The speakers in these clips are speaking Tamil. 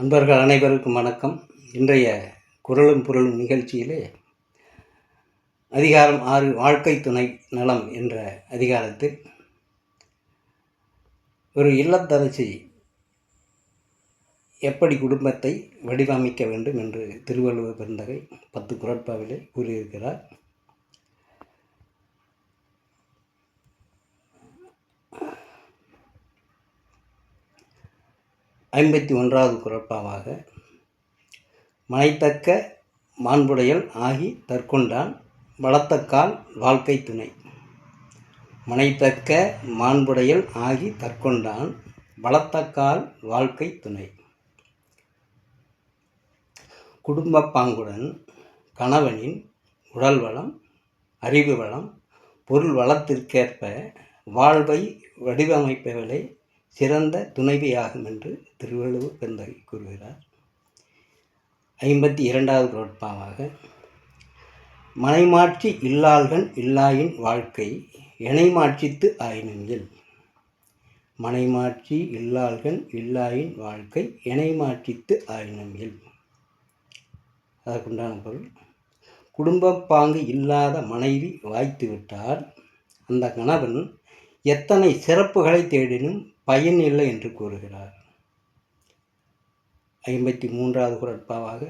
அன்பர்கள் அனைவருக்கும் வணக்கம். இன்றைய குரலும் பொருளும் நிகழ்ச்சியிலே அதிகாரம் ஆறு வாழ்க்கை துணை நலம் என்ற அதிகாரத்தில் ஒரு இல்லத்தரசி எப்படி குடும்பத்தை வடிவமைக்க வேண்டும் என்று திருவள்ளுவர் பிறந்தகை பத்து குரட்பாவிலே கூறியிருக்கிறார். ஐம்பத்தி ஒன்றாவது குரப்பாவாக மனைத்தக்க மாண்புடையல் ஆகி தற்கொண்டான் வளத்தக்கால் வாழ்க்கை துணை. மனைத்தக்க மாண்புடையல் ஆகி தற்கொண்டான் வளத்தக்கால் வாழ்க்கை துணை. குடும்ப பாங்குடன் கணவனின் உடல் வளம் அறிவு வளம் பொருள் வளத்திற்கேற்ப வாழ்வை வடிவமைப்பவளை சிறந்த துணைவியாகும் என்று திருவள்ளுவர் பெருந்தகை கூறுகிறார். ஐம்பத்தி இரண்டாவது குரோட்பாவாக மனைமாட்சி இல்லாள்கள் இல்லாயின் வாழ்க்கை இணைமாட்சித்து ஆயினங்கில் மனைமாட்சி இல்லாள்கள் இல்லாயின் வாழ்க்கை இணைமாட்சித்து ஆயினங்கில் அதற்குண்டான பொருள் குடும்ப பாங்கு இல்லாத மனைவி வாய்த்துவிட்டால் அந்த கணவன் எத்தனை சிறப்புகளை தேடினும் பயன் இல்லை என்று கூறுகிறார். ஐம்பத்தி மூன்றாவது குரட்பாவாக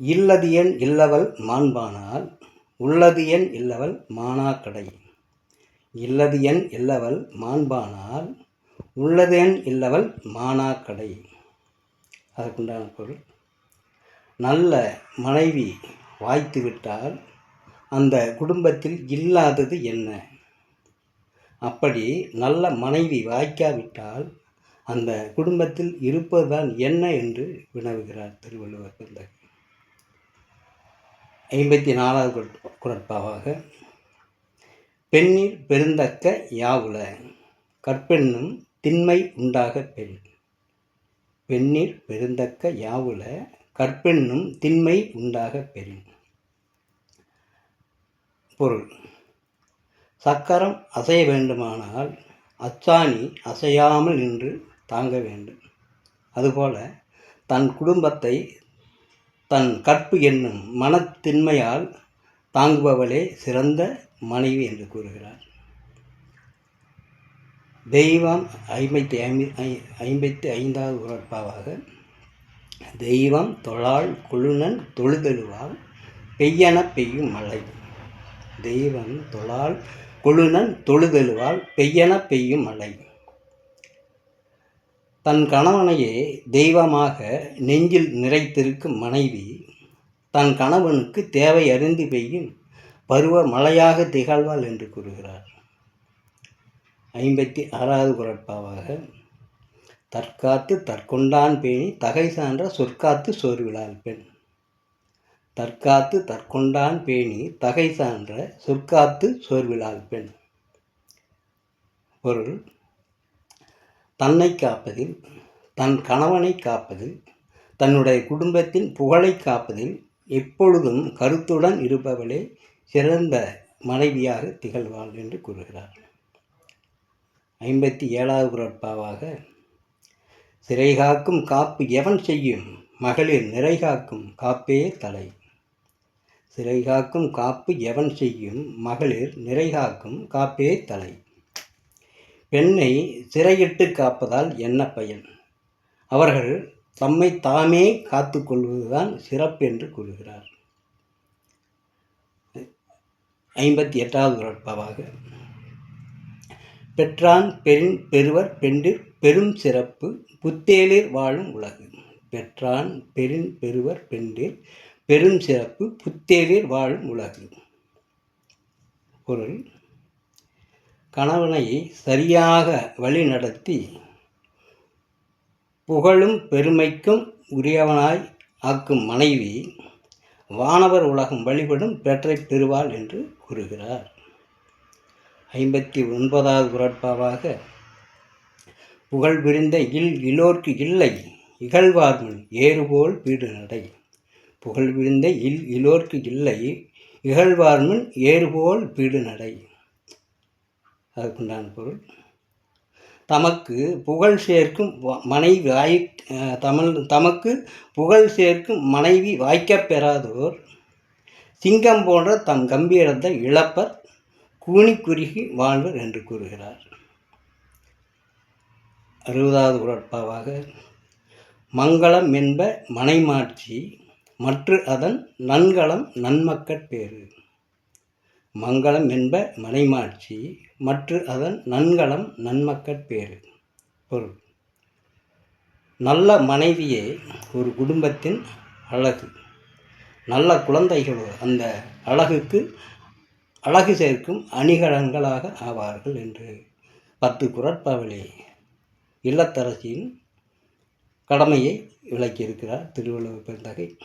இல்லது என் இல்லவள் மாண்பானால் உள்ளது என் இல்லவள் மானாக்கடை இல்லது என் இல்லவள் மாண்பானால் உள்ளது என் இல்லவள் மானாக்கடை அதற்குண்டான பொருள் நல்ல மனைவி வாய்த்துவிட்டால் அந்த குடும்பத்தில் இல்லாதது என்ன? அப்படி நல்ல மனைவி வாய்க்காவிட்டால் அந்த குடும்பத்தில் இருப்பதுதான் என்ன என்று வினவுகிறார் திருவள்ளுவர் பிள்ளை. ஐம்பத்தி நாலாவது குரட்பா- குரட்பாவாக பெண்ணில் பெருந்தக்க யாவுல கற்பெண்ணும் திண்மை உண்டாக பெண். பெண்ணில் பெருந்தக்க யாவுல கற்பெண்ணும் திண்மை உண்டாக பெண். பொருள். சக்கரம் அசைய வேண்டுமானால் அச்சாணி அசையாமல் நின்று தாங்க வேண்டும். அதுபோல தன் குடும்பத்தை தன் கற்பு என்னும் மனத்தின்மையால் தாங்குபவளே சிறந்த மனைவி என்று கூறுகிறார். தெய்வம் ஐம்பத்தி ஐம்பி ஐ- ஐம்பத்தி ஐந்தாவது உறப்பாவாக தெய்வம் தொழால் கொழுநன் தொழுதெழுவால் பெய்யன பெய்யும் மழை. தெய்வம் தொழால் கொழுநன் தொழுதெழுவாள் பெய்யன பெய்யும் மழை. தன் கணவனையே தெய்வமாக நெஞ்சில் நிறைத்திருக்கும் மனைவி தன் கணவனுக்கு தேவை அறிந்து பெய்யும் பருவ மழையாக திகழ்வாள் என்று கூறுகிறார். ஐம்பத்தி ஆறாவது குரட்பாவாக தற்காத்து தற்கொண்டான் பேணி தகை சான்ற சொற்காத்து சோர்விழால் பெண். தற்காத்து தற்கொண்டான் பேணி தகை சான்ற சொற்காத்து சோர்விழால் பெண். பொருள் தன்னை காப்பதில் தன் கணவனை காப்பதில் தன்னுடைய குடும்பத்தின் புகழை காப்பதில் எப்பொழுதும் கருத்துடன் இருப்பவளே சிறந்த மனைவியாக திகழ்வாள் என்று கூறுகிறார். ஐம்பத்தி ஏழாவது குரட்பாவாக சிறைகாக்கும் காப்பு எவன் செய்யும்? மகளிர் நிறைகாக்கும் காப்பே தலை. சிறைகாக்கும் காப்பு எவன் செய்யும் மகளிர் நிறைகாக்கும் காப்பே தலை. பெண்ணை சிறையிட்டு காப்பதால் என்ன பயன்? அவர்கள் தம்மை தாமே காத்துக்கொள்வதுதான் சிறப்பு என்று கூறுகிறார். ஐம்பத்தி எட்டாவது குரட்பாவாக பெற்றான் பெரின் பெருவர் பெண்டிர் பெரும் சிறப்பு புத்தேலிர் வாழும் உலகு. பெற்றான் பெரின் பெருவர் பெண்டிர் பெரும் சிறப்பு புத்தேரில் வாழும் உலகு. பொருள் கணவனை சரியாக வழிநடத்தி புகழும் பெருமைக்கும் உரியவனாய் ஆக்கும் மனைவி வானவர் உலகம் வழிபடும் பெற்றை பெறுவாள் என்று கூறுகிறார். ஐம்பத்தி ஒன்பதாவது குரட்பாவாக புகழ் விரிந்த இல் இலோர்க்கு இல்லை இகழ்வார்மன் ஏறுபோல் வீடு நடை. புகழ் விழுந்த இல் இலோர்க்கு இல்லை இகழ்வார்மின் ஏறுபோல் வீடு நடை அதுக்குண்டான பொருள். தமக்கு புகழ் சேர்க்கும் மனைவி வாய் தமிழ் தமக்கு புகழ் சேர்க்கும் மனைவி வாய்க்கப் பெறாதோர். சிங்கம் போன்ற தம் கம்பீரத்தை இழப்பர் கூனி குறுகி வாழ்வர் என்று கூறுகிறார். அறுபதாவது குரட்பாவாக மங்களம் என்ப மனைமாட்சி மற்று அதன் நன்கலம் நன்மக்கட் பேறு. மங்களம் என்ப மனைமாட்சி மற்று அதன் நன்கலம் நன்மக்கட் பேறு. பொருள். நல்ல மனைவியே ஒரு குடும்பத்தின் அழகு. நல்ல குழந்தைகளோ அந்த அழகுக்கு அழகு சேர்க்கும் அணிகலன்களாக ஆவார்கள் என்று பத்து குரட்பாவளி இல்லத்தரசியின் கடமையை விளக்கியிருக்கிறார் திருவள்ளுவர் பெருந்தகை.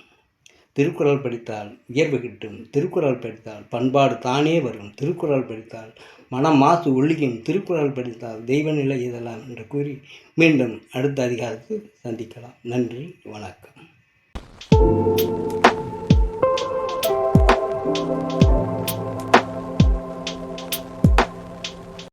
திருக்குறள் படித்தால் உயர்வு கிட்டும் திருக்குறள் படித்தால் பண்பாடு தானே வரும் திருக்குறள் படித்தால் மனம் மாசு ஒழியும் திருக்குறள் படித்தால் தெய்வ நிலை இதெல்லாம் என்று கூறி மீண்டும் அடுத்த அதிகாரத்தில் சந்திக்கலாம். நன்றி வணக்கம்.